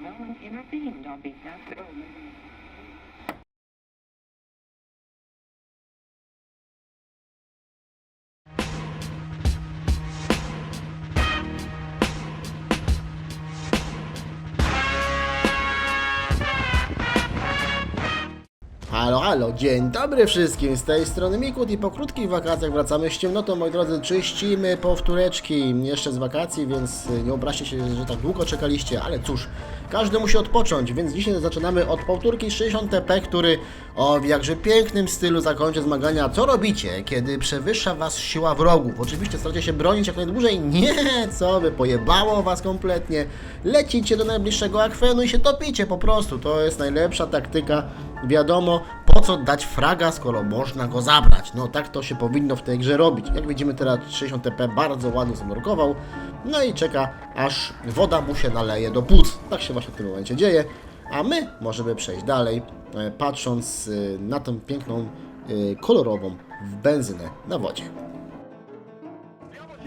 No one intervened on behalf of... Halo, dzień dobry wszystkim, z tej strony Mikut i po krótkich wakacjach wracamy z ciemnotą, moi drodzy, czyścimy powtóreczki jeszcze z wakacji, więc nie obraźcie się, że tak długo czekaliście, ale cóż, każdy musi odpocząć, więc dzisiaj zaczynamy od powtórki 60p, który o w jakże pięknym stylu zakończy zmagania. Co robicie, kiedy przewyższa was siła wrogów? Oczywiście staracie się bronić jak najdłużej, nie, co wy, pojebało was kompletnie, lecicie do najbliższego akwenu i się topicie po prostu, to jest najlepsza taktyka wiadomo, po co dać fraga, skoro można go zabrać. No tak to się powinno w tej grze robić. Jak widzimy teraz 60 TP bardzo ładnie zanurkował. No i czeka, aż woda mu się naleje do płuc. Tak się właśnie w tym momencie dzieje. A my możemy przejść dalej, e, patrząc e, na tę piękną, e, kolorową benzynę na wodzie.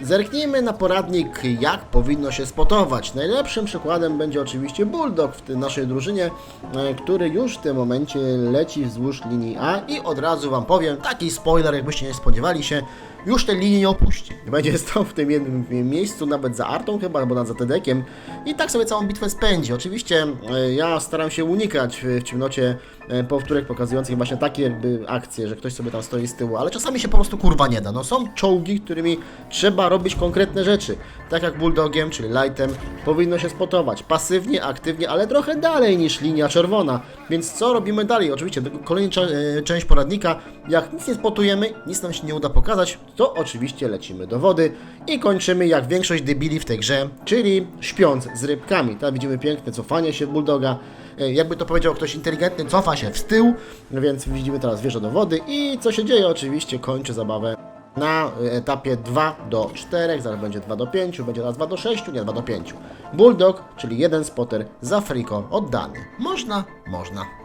Zerknijmy na poradnik, jak powinno się spotować. Najlepszym przykładem będzie oczywiście Bulldog w naszej drużynie, e, który już w tym momencie leci wzdłuż linii A i od razu Wam powiem, taki spoiler, jakbyście nie spodziewali się, już tej linii nie opuści. Będzie stał w tym jednym miejscu, nawet za Artą chyba, albo nad Zatedekiem i tak sobie całą bitwę spędzi. Oczywiście e, ja staram się unikać w ciemnocie e, powtórek pokazujących właśnie takie jakby akcje, że ktoś sobie tam stoi z tyłu, ale czasami się po prostu kurwa nie da. No są czołgi, którymi trzeba robić konkretne rzeczy. Tak jak Bulldogiem, czyli Lightem, powinno się spotować pasywnie, aktywnie, ale trochę dalej niż linia czerwona. Więc co robimy dalej? Oczywiście kolejna e, część poradnika, jak nic nie spotujemy, nic nam się nie uda pokazać, to oczywiście lecimy do wody i kończymy jak większość debili w tej grze, czyli śpiąc z rybkami. Tam widzimy piękne cofanie się Bulldoga. E, Jakby to powiedział ktoś inteligentny, cofa się w tył, więc widzimy teraz wieżę do wody i co się dzieje? Oczywiście kończy zabawę na etapie 2 do 4, zaraz będzie 2 do 5, będzie teraz 2 do 6, nie 2 do 5. Bulldog, czyli jeden spotter za friko oddany. Można, można.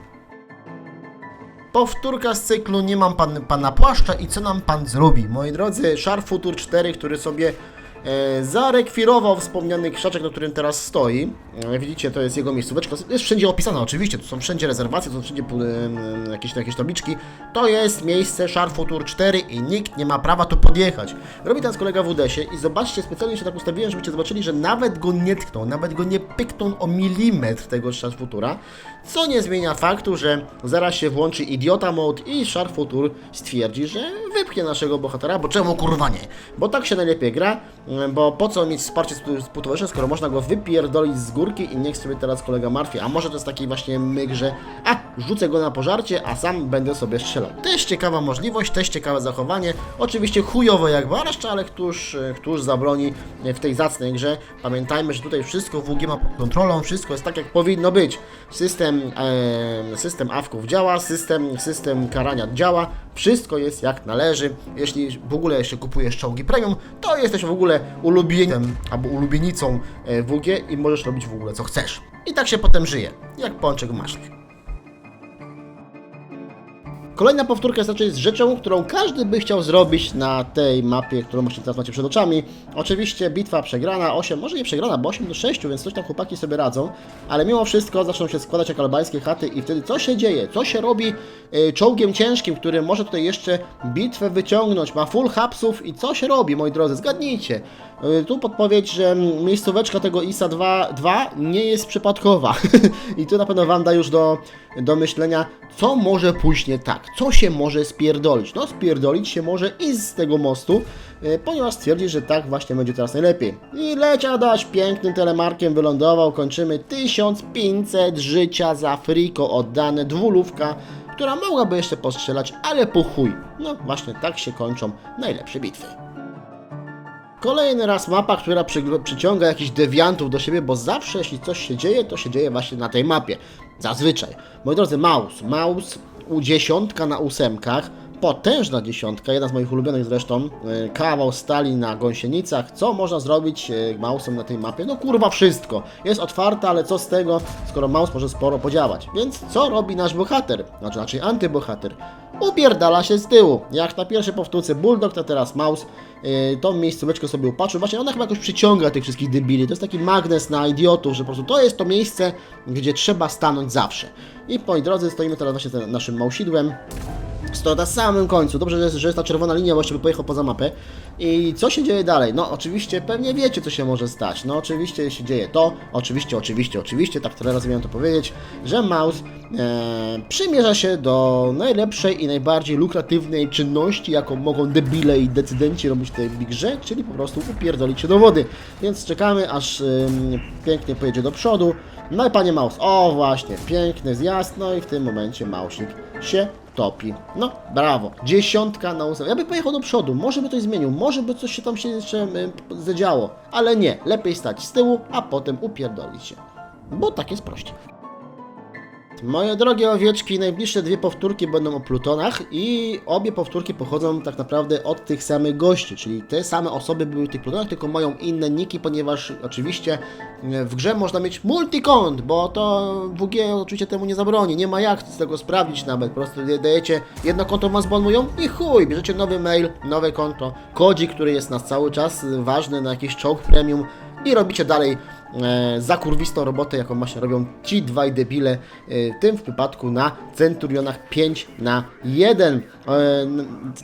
Powtórka z cyklu Nie mam pan, pana płaszcza i co nam pan zrobi? Moi drodzy, Sharp Futur 4, który sobie zarekwirował wspomniany krzaczek, na którym teraz stoi. E, widzicie, to jest jego miejscóweczka. Jest wszędzie opisane oczywiście, tu są wszędzie rezerwacje, tu są wszędzie e, jakieś, jakieś tabliczki. To jest miejsce Sharp Futur 4 i nikt nie ma prawa tu podjechać. Robi teraz kolega w UDESie i zobaczcie, specjalnie się tak ustawiłem, żebyście zobaczyli, że nawet go nie tknął, nawet go nie pyknął o milimetr tego Sharp Futura, co nie zmienia faktu, że zaraz się włączy idiota mode i Sharp Futur stwierdzi, że wypchnie naszego bohatera, bo czemu kurwa nie? Bo tak się najlepiej gra, bo po co mieć wsparcie spółtowarzysze, skoro można go wypierdolić z górki i niech sobie teraz kolega martwi. A może to jest taki właśnie myk, że a, rzucę go na pożarcie, a sam będę sobie strzelał. Też ciekawa możliwość, też ciekawe zachowanie. Oczywiście chujowo jak barszcz, ale któż, któż zabroni w tej zacnej grze. Pamiętajmy, że tutaj wszystko WG ma pod kontrolą, wszystko jest tak jak powinno być. System, e, system awków działa, system, system karania działa, wszystko jest jak należy. Jeśli w ogóle jeszcze kupujesz czołgi premium, to jesteś w ogóle ulubieńcem albo ulubienicą e, WG i możesz robić w ogóle co chcesz. I tak się potem żyje, jak pączek maśle. Kolejna powtórka jest raczej z rzeczą, którą każdy by chciał zrobić na tej mapie, którą właśnie teraz macie przed oczami. Oczywiście bitwa przegrana, 8, może nie przegrana, bo 8 do 6, więc coś tam chłopaki sobie radzą, ale mimo wszystko zaczną się składać jak albańskie chaty i wtedy co się dzieje? Co się robi y, czołgiem ciężkim, który może tutaj jeszcze bitwę wyciągnąć, ma full hapsów i co się robi, moi drodzy? Zgadnijcie. Y, tu podpowiedź, że miejscóweczka tego ISA 2, 2 nie jest przypadkowa. I tu na pewno Wam da już do, do myślenia, co może pójść nie tak, co się może spierdolić. No spierdolić się może i z tego mostu, y, ponieważ stwierdzi, że tak właśnie będzie teraz najlepiej. I daś pięknym telemarkiem, wylądował, kończymy 1500 życia za friko oddane, dwulówka, która mogłaby jeszcze postrzelać, ale po chuj. No właśnie tak się kończą najlepsze bitwy. Kolejny raz mapa, która przy, przyciąga jakichś dewiantów do siebie, bo zawsze jeśli coś się dzieje, to się dzieje właśnie na tej mapie. Zazwyczaj. Moi drodzy, Maus. Maus u dziesiątka na ósemkach. Potężna dziesiątka, jedna z moich ulubionych zresztą. e, Kawał stali na gąsienicach. Co można zrobić e, mausem na tej mapie? No kurwa wszystko. Jest otwarta, ale co z tego, skoro maus może sporo podziałać. Więc co robi nasz bohater? Znaczy, znaczy antybohater. upierdala się z tyłu. Jak na pierwszej powtórce Bulldog, to teraz yy, tą miejscóweczkę sobie upatrzył. Właśnie ona chyba jakoś przyciąga tych wszystkich debili. To jest taki magnes na idiotów, że po prostu to jest to miejsce, gdzie trzeba stanąć zawsze. I moi drodzy, stoimy teraz właśnie za naszym małsidłem. Sto na samym końcu. Dobrze, że jest, że jest ta czerwona linia, bo jeszcze by pojechał poza mapę. I co się dzieje dalej? No, oczywiście, pewnie wiecie, co się może stać. No, oczywiście się dzieje to, oczywiście, oczywiście, oczywiście, tak teraz miałem to powiedzieć, że Mouse e, przymierza się do najlepszej i najbardziej lukratywnej czynności, jaką mogą debile i decydenci robić w tej grze, czyli po prostu upierdolić się do wody. Więc czekamy, aż pięknie pojedzie do przodu. No i panie Mouse, o właśnie, piękny zjazd, no i w tym momencie Mausik się topi. No, brawo. Dziesiątka na ósmym. Ja bym pojechał do przodu, może by coś zmienił, może by coś się tam się jeszcze y, zadziało, ale nie. Lepiej stać z tyłu, a potem upierdolić się. Bo tak jest prościej. Moje drogie owieczki, najbliższe dwie powtórki będą o Plutonach i obie powtórki pochodzą tak naprawdę od tych samych gości, czyli te same osoby były w tych Plutonach, tylko mają inne niki, ponieważ oczywiście e, w grze można mieć multikont, bo to WG oczywiście temu nie zabroni, nie ma jak z tego sprawdzić nawet, po prostu dajecie jedno konto wam zbanują i chuj, bierzecie nowy mail, nowe konto, kodzik, który jest nas cały czas ważny na jakiś czołg premium i robicie dalej e, zakurwistą robotę, jaką właśnie robią ci dwaj debile, e, w tym w przypadku na Centurionach 5 na 1.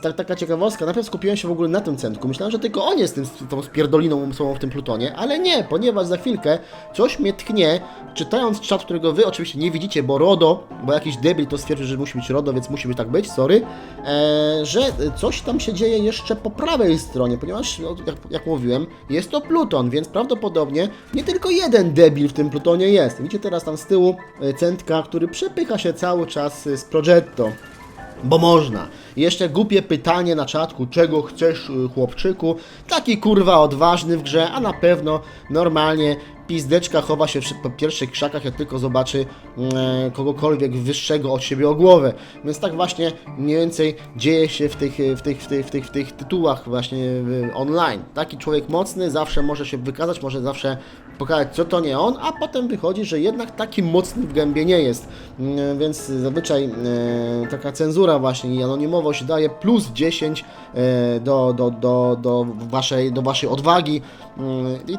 E, taka ciekawostka, najpierw skupiłem się w ogóle na tym centku, myślałem, że tylko on jest tym, tą spierdoliną umysłową w tym Plutonie, ale nie, ponieważ za chwilkę coś mnie tknie, czytając czat, którego wy oczywiście nie widzicie, bo RODO, bo jakiś debil to stwierdził, że musi być RODO, więc musi być tak być, sorry, że coś tam się dzieje jeszcze po prawej stronie, ponieważ, no, jak, jak mówiłem, jest to Pluton, więc prawdopodobnie nie tylko jeden debil w tym Plutonie jest. Widzicie teraz tam z tyłu e, centka, który przepycha się cały czas e, z Progetto. Bo można. Jeszcze głupie pytanie na czatku, czego chcesz y, chłopczyku? Taki kurwa odważny w grze, a na pewno normalnie pizdeczka chowa się po pierwszych krzakach, jak tylko zobaczy e, kogokolwiek wyższego od siebie o głowę. Więc tak właśnie mniej więcej dzieje się w tych, w tych, w tych, w tych, w tych tytułach właśnie online. Taki człowiek mocny zawsze może się wykazać, może zawsze pokazać, co to nie on, a potem wychodzi, że jednak taki mocny w gębie nie jest. Mm, Więc zazwyczaj e, taka cenzura właśnie i anonimowość daje plus 10 e, do, do, do, do, waszej, do waszej odwagi,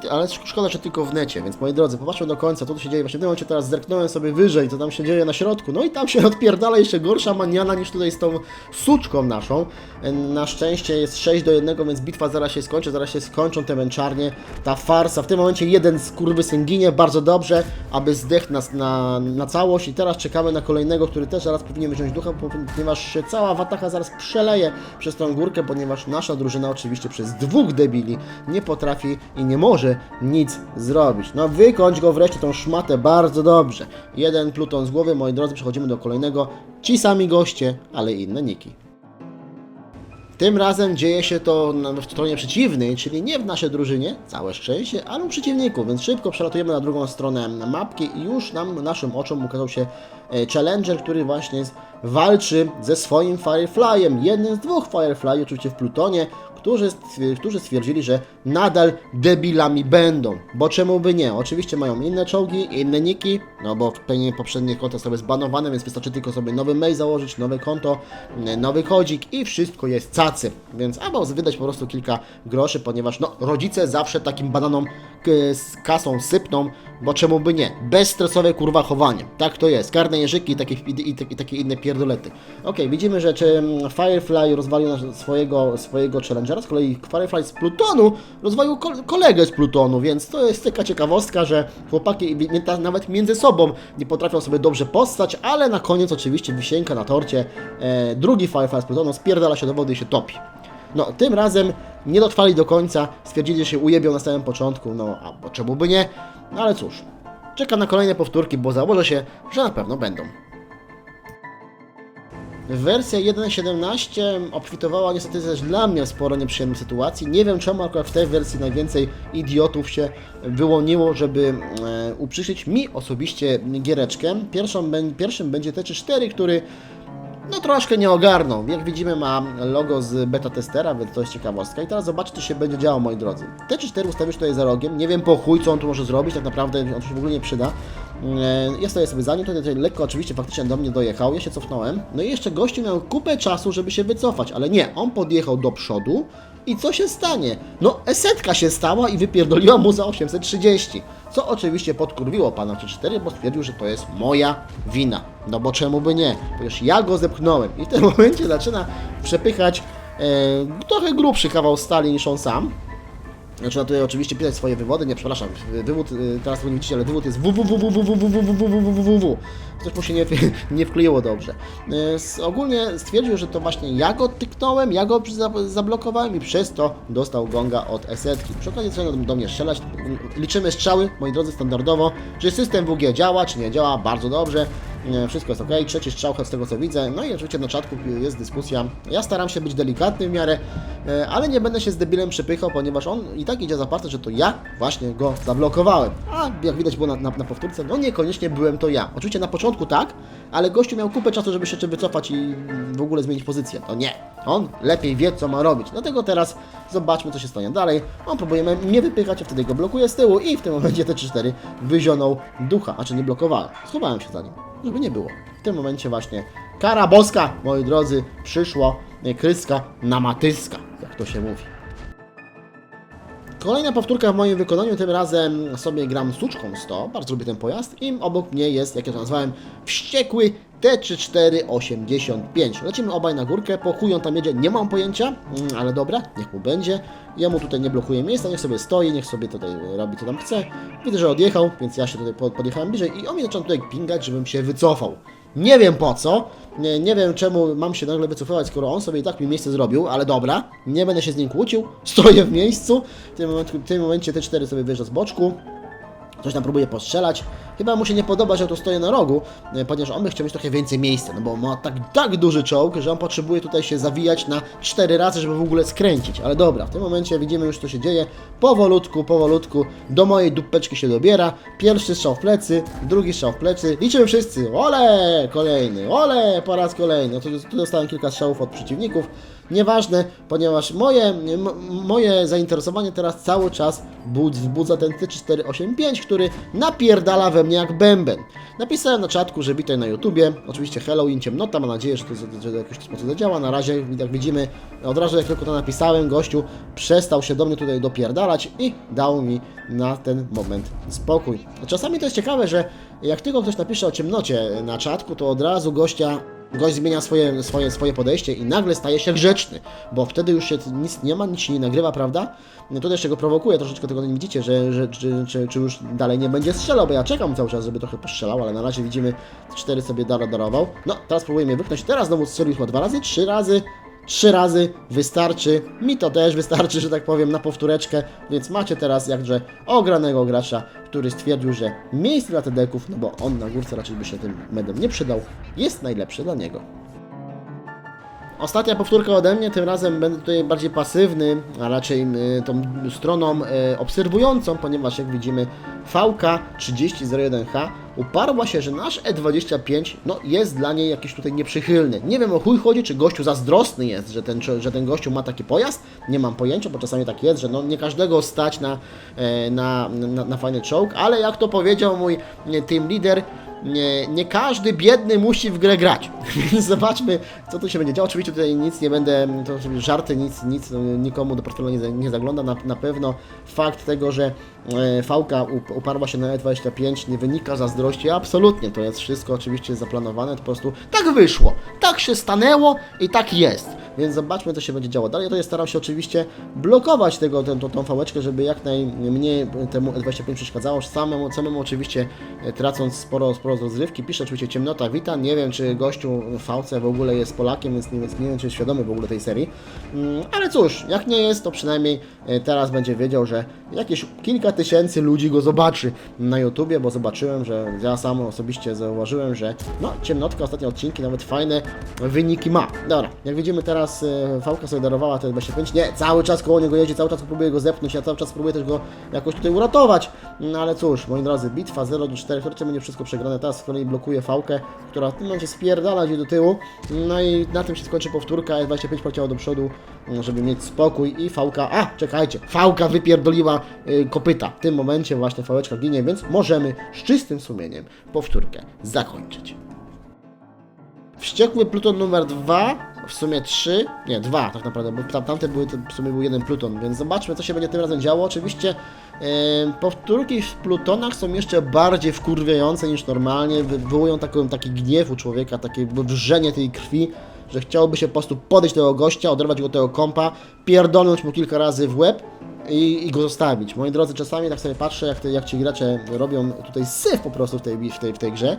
ale szkoda, że tylko w necie, więc moi drodzy, popatrzmy do końca, co tu się dzieje. Właśnie w tym momencie teraz zerknąłem sobie wyżej, co tam się dzieje na środku, no i tam się odpierdala jeszcze gorsza maniana niż tutaj z tą suczką naszą. E, Na szczęście jest 6 do 1, więc bitwa zaraz się skończy, zaraz się skończą te męczarnie, ta farsa. W tym momencie jeden z kurwysyn ginie bardzo dobrze, aby zdech na, na, na całość i teraz czekamy na kolejnego, który też zaraz powinien wziąć ducha, ponieważ cała watacha zaraz przeleje przez tą górkę, ponieważ nasza drużyna oczywiście przez dwóch debili nie potrafi i nie może nic zrobić. No wykończ go wreszcie tą szmatę bardzo dobrze. Jeden pluton z głowy, moi drodzy, przechodzimy do kolejnego. Ci sami goście, ale inne niki. Tym razem dzieje się to w stronie przeciwnej, czyli nie w naszej drużynie, całe szczęście, ale u przeciwników, więc szybko przelatujemy na drugą stronę mapki i już nam, naszym oczom ukazał się e, Challenger, który właśnie walczy ze swoim Fireflyem, jednym z dwóch Firefly, oczywiście w Plutonie, którzy, stwier- którzy stwierdzili, że nadal debilami będą, bo czemu by nie? Oczywiście mają inne czołgi, inne niki, no bo poprzednich konta sobie zbanowane, więc wystarczy tylko sobie nowy mail założyć, nowe konto, nowy kodzik i wszystko jest cacy, więc albo wydać po prostu kilka groszy, ponieważ no, rodzice zawsze takim bananom z kasą sypną, bo czemu by nie? Bezstresowe kurwa chowanie, tak to jest, karne jeżyki i takie, i, i, i takie inne pierdolety. Okej, widzimy, że czy mm, Firefly rozwalił swojego, swojego Challengera, z kolei Firefly z Plutonu rozwalił kol- kolegę z Plutonu, więc to jest taka ciekawostka, że chłopaki nawet między sobą nie potrafią sobie dobrze postać, ale na koniec oczywiście wisienka na torcie, e, drugi Firefly z Plutonu spierdala się do wody i się topi. No, tym razem nie dotrwali do końca, stwierdzili, że się ujebią na samym początku, no, a bo czemu by nie? No ale cóż, czeka na kolejne powtórki, bo założę się, że na pewno będą. Wersja 1.17 obfitowała niestety też dla mnie sporo nieprzyjemnych sytuacji. Nie wiem czemu akurat w tej wersji najwięcej idiotów się wyłoniło, żeby e, mi osobiście giereczkę. Pierwszą, bę- pierwszym będzie T4, który no troszkę nie ogarnął. Jak widzimy ma logo z beta testera, więc to jest ciekawostka. I teraz zobaczcie, co się będzie działo, moi drodzy. T4 ustawisz tutaj za rogiem. Nie wiem po chuj, co on tu może zrobić, tak naprawdę on się w ogóle nie przyda. E, Ja stoję sobie za nim, tutaj, tutaj lekko oczywiście faktycznie do mnie dojechał, ja się cofnąłem. No i jeszcze gościu miał kupę czasu, żeby się wycofać, ale nie, on podjechał do przodu i co się stanie? No, esetka się stała i wypierdoliła mu za 830. Co oczywiście podkurwiło pana 3-4, bo stwierdził, że to jest moja wina. No bo czemu by nie? Ponieważ ja go zepchnąłem i w tym momencie zaczyna przepychać e, trochę grubszy kawał stali niż on sam. Zaczyna tutaj oczywiście pisać swoje wywody, nie przepraszam, wywód, y, teraz tego nie widzicie, ale wywód jest www. Coś mu się nie, nie wkleiło dobrze. Y, Ogólnie stwierdził, że to właśnie ja go tyknąłem, ja go za- zablokowałem i przez to dostał gonga od esetki. Przy okazji zaczyna do mnie strzelać, liczymy strzały, moi drodzy, standardowo. Czy system WG działa, czy nie działa, bardzo dobrze. Nie, Wszystko jest ok. Trzeci strzał z tego co widzę. No i oczywiście na czatku jest dyskusja. Ja staram się być delikatny w miarę, e, ale nie będę się z debilem przepychał, ponieważ on i tak idzie zaparte, że to ja właśnie go zablokowałem. A jak widać było na, na, na powtórce, no niekoniecznie byłem to ja. Oczywiście na początku tak, ale gościu miał kupę czasu, żeby się jeszcze wycofać i w ogóle zmienić pozycję. To nie. On lepiej wie, co ma robić. Dlatego teraz zobaczmy, co się stanie dalej. On próbuje mnie wypychać, a wtedy go blokuje z tyłu i w tym momencie te 3-4 wyzionął ducha, a czy nie blokowałem. Schowałem się za nim żeby nie było. W tym momencie właśnie kara boska, moi drodzy, przyszło e, kryska na matyska, jak to się mówi. Kolejna powtórka w moim wykonaniu, tym razem sobie gram suczką 100, bardzo lubię ten pojazd i obok mnie jest, jak ja to nazwałem, wściekły T3485. Lecimy obaj na górkę, po chuj on tam jedzie, nie mam pojęcia, mm, ale dobra, niech mu będzie. Ja mu tutaj nie blokuję miejsca, niech sobie stoi, niech sobie tutaj robi co tam chce. Widzę, że odjechał, więc ja się tutaj po- podjechałem bliżej i on mi zaczął tutaj pingać, żebym się wycofał. Nie wiem po co, nie, nie wiem czemu mam się nagle wycofywać, skoro on sobie i tak mi miejsce zrobił, ale dobra, nie będę się z nim kłócił, stoję w miejscu, w tym, w tym momencie te cztery sobie wyjeżdża z boczku, Coś tam próbuje postrzelać. Chyba mu się nie podoba, że tu stoję na rogu, e, ponieważ on by chciał mieć trochę więcej miejsca, no bo ma tak, tak duży czołg, że on potrzebuje tutaj się zawijać na cztery razy, żeby w ogóle skręcić. Ale dobra, w tym momencie widzimy już co się dzieje. Powolutku, powolutku do mojej dupeczki się dobiera. Pierwszy strzał w plecy, drugi strzał w plecy. Liczymy wszyscy. Ole! Kolejny, ole! Po raz kolejny. No tu, tu dostałem kilka strzałów od przeciwników. Nieważne, ponieważ moje, moje zainteresowanie teraz cały czas budz, wzbudza ten T485, który napierdala we mnie jak bęben. Napisałem na czatku, że witaj na YouTubie. Oczywiście Halloween ciemnota, mam nadzieję, że to, że to jakoś sposób zadziała. Na razie, jak widzimy, od razu jak tylko to napisałem, gościu przestał się do mnie tutaj dopierdalać i dał mi na ten moment spokój. Czasami to jest ciekawe, że jak tylko ktoś napisze o ciemnocie na czatku, to od razu gościa Gość zmienia swoje, swoje, swoje podejście i nagle staje się grzeczny, bo wtedy już się nic nie ma, nic się nie nagrywa, prawda? No to jeszcze go prowokuje, troszeczkę tego nie widzicie, że, że czy, czy, czy już dalej nie będzie strzelał, bo ja czekam cały czas, żeby trochę postrzelał, ale na razie widzimy, cztery sobie dar, darował. No, teraz próbuję mnie wypchnąć, teraz znowu strzelił chyba dwa razy, trzy razy, trzy razy wystarczy, mi to też wystarczy, że tak powiem, na powtóreczkę, więc macie teraz jakże ogranego gracza, który stwierdził, że miejsce dla TD-ków, no bo on na górce raczej by się tym medem nie przydał, jest najlepsze dla niego. Ostatnia powtórka ode mnie, tym razem będę tutaj bardziej pasywny, a raczej y, tą stroną y, obserwującą, ponieważ jak widzimy VK3001H uparła się, że nasz E25 no, jest dla niej jakiś tutaj nieprzychylny. Nie wiem o chuj chodzi, czy gościu zazdrosny jest, że ten, że ten gościu ma taki pojazd, nie mam pojęcia, bo czasami tak jest, że no, nie każdego stać na, e, na, na, na fajny czołg, ale jak to powiedział mój e, team leader, nie, nie każdy biedny musi w grę grać. Więc zobaczmy, co tu się będzie działo. Oczywiście tutaj nic nie będę, to żarty, nic, nic no, nikomu do portfela nie, nie zagląda. Na, na pewno fakt tego, że e, Fałka up- uparła się na E25 nie wynika zazdrości. Absolutnie, to jest wszystko oczywiście zaplanowane, to po prostu tak wyszło. Tak się stanęło i tak jest. Więc zobaczmy, co się będzie działo dalej. Ja tutaj staram się oczywiście blokować tego, tę, tą, tą fałeczkę, żeby jak najmniej temu E25 przeszkadzało. Samemu, samemu oczywiście e, tracąc sporo, sporo z rozrywki. Pisze oczywiście ciemnota, witam. Nie wiem, czy gościu w fałce w ogóle jest Polakiem, więc nie, więc nie wiem, czy jest świadomy w ogóle tej serii. Mm, Ale cóż, jak nie jest, to przynajmniej e, teraz będzie wiedział, że jakieś kilka tysięcy ludzi go zobaczy na YouTubie, bo zobaczyłem, że ja sam osobiście zauważyłem, że no, ciemnotka, ostatnie odcinki, nawet fajne wyniki ma. Dobra, jak widzimy teraz e, Fałka sobie darowała te 25, nie, cały czas koło niego jeździ, cały czas próbuje go zepnąć, ja cały czas próbuję też go jakoś tutaj uratować, no ale cóż, moi drodzy, bitwa 0 do 4, wkrótce będzie wszystko przegrane teraz z kolei blokuje fałkę, która w tym momencie spierdala gdzieś do tyłu. No i na tym się skończy powtórka, S25 poleciało do przodu, żeby mieć spokój i fałka, a czekajcie, fałka wypierdoliła y, kopyta. W tym momencie właśnie fałeczka ginie, więc możemy z czystym sumieniem powtórkę zakończyć. Wściekły Pluton numer 2, w sumie 3, nie 2 tak naprawdę, bo tam, tamte były, w sumie był jeden Pluton, więc zobaczmy co się będzie tym razem działo. Oczywiście e, powtórki w Plutonach są jeszcze bardziej wkurwiające niż normalnie, wy, wywołują taką, taki gniew u człowieka, takie wrzenie tej krwi, że chciałoby się po prostu podejść do tego gościa, oderwać go tego kompa, pierdolnąć mu kilka razy w łeb, i, i go zostawić. Moi drodzy, czasami tak sobie patrzę, jak, te, jak ci gracze robią tutaj syf po prostu w tej, w tej, w tej grze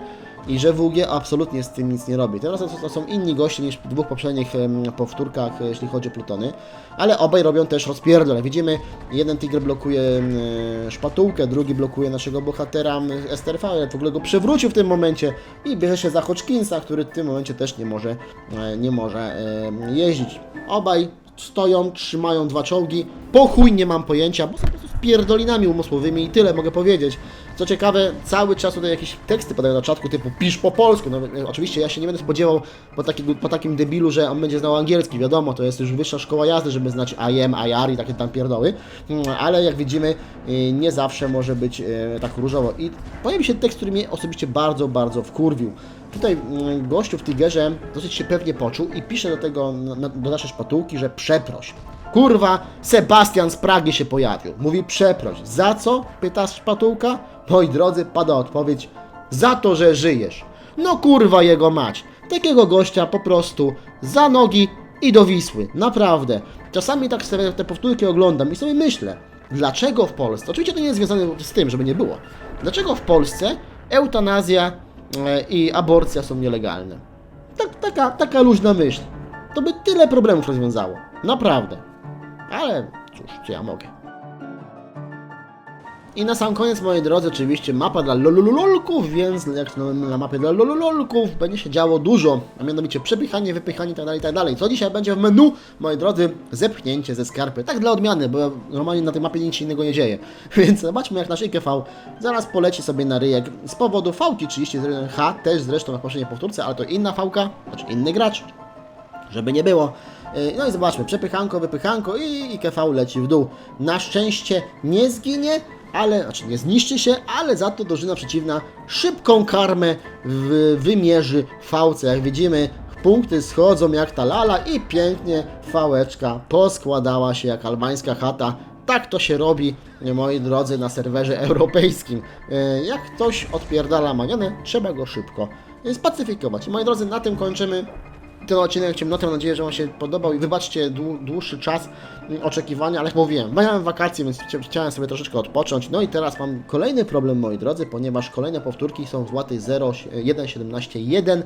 i że WG absolutnie z tym nic nie robi. Teraz to, to są inni goście niż w dwóch poprzednich em, powtórkach, e, jeśli chodzi o Plutony, ale obaj robią też rozpierdol. Widzimy, jeden Tiger blokuje em, e, szpatułkę, drugi blokuje naszego bohatera STRV, ale w ogóle go przewrócił w tym momencie i bierze się za Hodgkinsa, który w tym momencie też nie może, e, nie może em, jeździć. Obaj stoją, trzymają dwa czołgi. Po chuj nie mam pojęcia, bo są po prostu pierdolinami umysłowymi i tyle mogę powiedzieć. Co ciekawe, cały czas tutaj jakieś teksty podają na czatku typu pisz po polsku. No, e, oczywiście ja się nie będę spodziewał po, takiego, po takim debilu, że on będzie znał angielski. Wiadomo, to jest już wyższa szkoła jazdy, żeby znać IM, IR i takie tam pierdoły. Mm, Ale jak widzimy, e, nie zawsze może być e, tak różowo. I pojawił się tekst, który mnie osobiście bardzo, bardzo wkurwił. Tutaj mm, gościu w Tigerze dosyć się pewnie poczuł i pisze do tego, do naszej szpatułki, że przeproś. Kurwa, Sebastian z Pragi się pojawił. Mówi przeproś. Za co? Pyta szpatułka. Moi drodzy, pada odpowiedź. Za to, że żyjesz. No kurwa jego mać. Takiego gościa po prostu za nogi i do Wisły. Naprawdę. Czasami tak sobie te powtórki oglądam i sobie myślę, dlaczego w Polsce, oczywiście to nie jest związane z tym, żeby nie było, dlaczego w Polsce eutanazja e, i aborcja są nielegalne? Tak, taka, taka luźna myśl. To by tyle problemów rozwiązało. Naprawdę. Ale cóż, co ja mogę. I na sam koniec, moi drodzy, oczywiście mapa dla lolololków, więc jak na, mapie dla lolololków będzie się działo dużo, a mianowicie przepychanie, wypychanie itd., itd. Co dzisiaj będzie w menu, moi drodzy, zepchnięcie ze skarpy. Tak dla odmiany, bo normalnie na tej mapie nic innego nie dzieje. Więc zobaczmy jak nasz IKV zaraz poleci sobie na ryjek z powodu fałki 31H, też zresztą na poprzedniej powtórce, ale to inna fałka, znaczy inny gracz żeby nie było. Yy, No i zobaczmy, przepychanko, wypychanko i IKV leci w dół. Na szczęście nie zginie, ale, znaczy nie zniszczy się, ale za to drużyna przeciwna szybką karmę w, wymierzy fałce. Jak widzimy, punkty schodzą jak ta lala i pięknie fałeczka poskładała się jak albańska chata. Tak to się robi, moi drodzy, na serwerze europejskim. Yy, Jak ktoś odpierdala manionę, trzeba go szybko spacyfikować. Moi drodzy, na tym kończymy ten odcinek ciemnoty. Mam nadzieję, że Wam się podobał i wybaczcie dłu- dłuższy czas oczekiwania, ale jak mówiłem, miałem wakacje, więc chcia- chciałem sobie troszeczkę odpocząć. No i teraz mam kolejny problem, moi drodzy, ponieważ kolejne powtórki są w złotej 0, 1.17.1,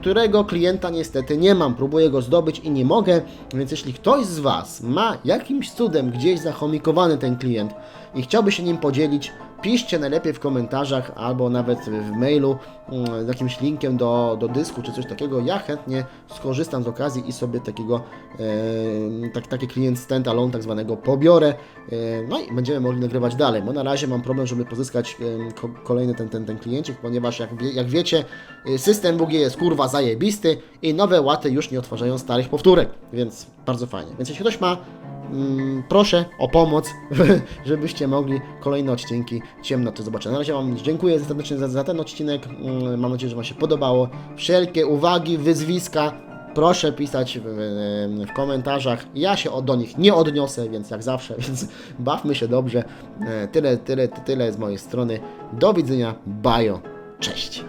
którego klienta niestety nie mam. Próbuję go zdobyć i nie mogę, więc jeśli ktoś z Was ma jakimś cudem gdzieś zachomikowany ten klient i chciałby się nim podzielić, piszcie najlepiej w komentarzach albo nawet w mailu mm, z jakimś linkiem do, do dysku czy coś takiego. Ja chętnie skorzystam z okazji i sobie takiego e, tak, taki klient standalone tak zwanego pobiorę. E, no i będziemy mogli nagrywać dalej, bo na razie mam problem, żeby pozyskać e, ko, kolejny ten, ten, ten kliencik, ponieważ jak, jak wiecie, e, system WG jest kurwa zajebisty i nowe łaty już nie odtwarzają starych powtórek, więc bardzo fajnie. Więc jeśli ktoś ma Mm, proszę o pomoc, żebyście mogli kolejne odcinki ciemnoty zobaczyć. Na razie Wam dziękuję serdecznie za, za ten odcinek. Mm, Mam nadzieję, że Wam się podobało. Wszelkie uwagi, wyzwiska proszę pisać w, w, komentarzach. Ja się do nich nie odniosę, więc jak zawsze, więc bawmy się dobrze. E, Tyle, tyle, tyle z mojej strony. Do widzenia. Bajo. Cześć.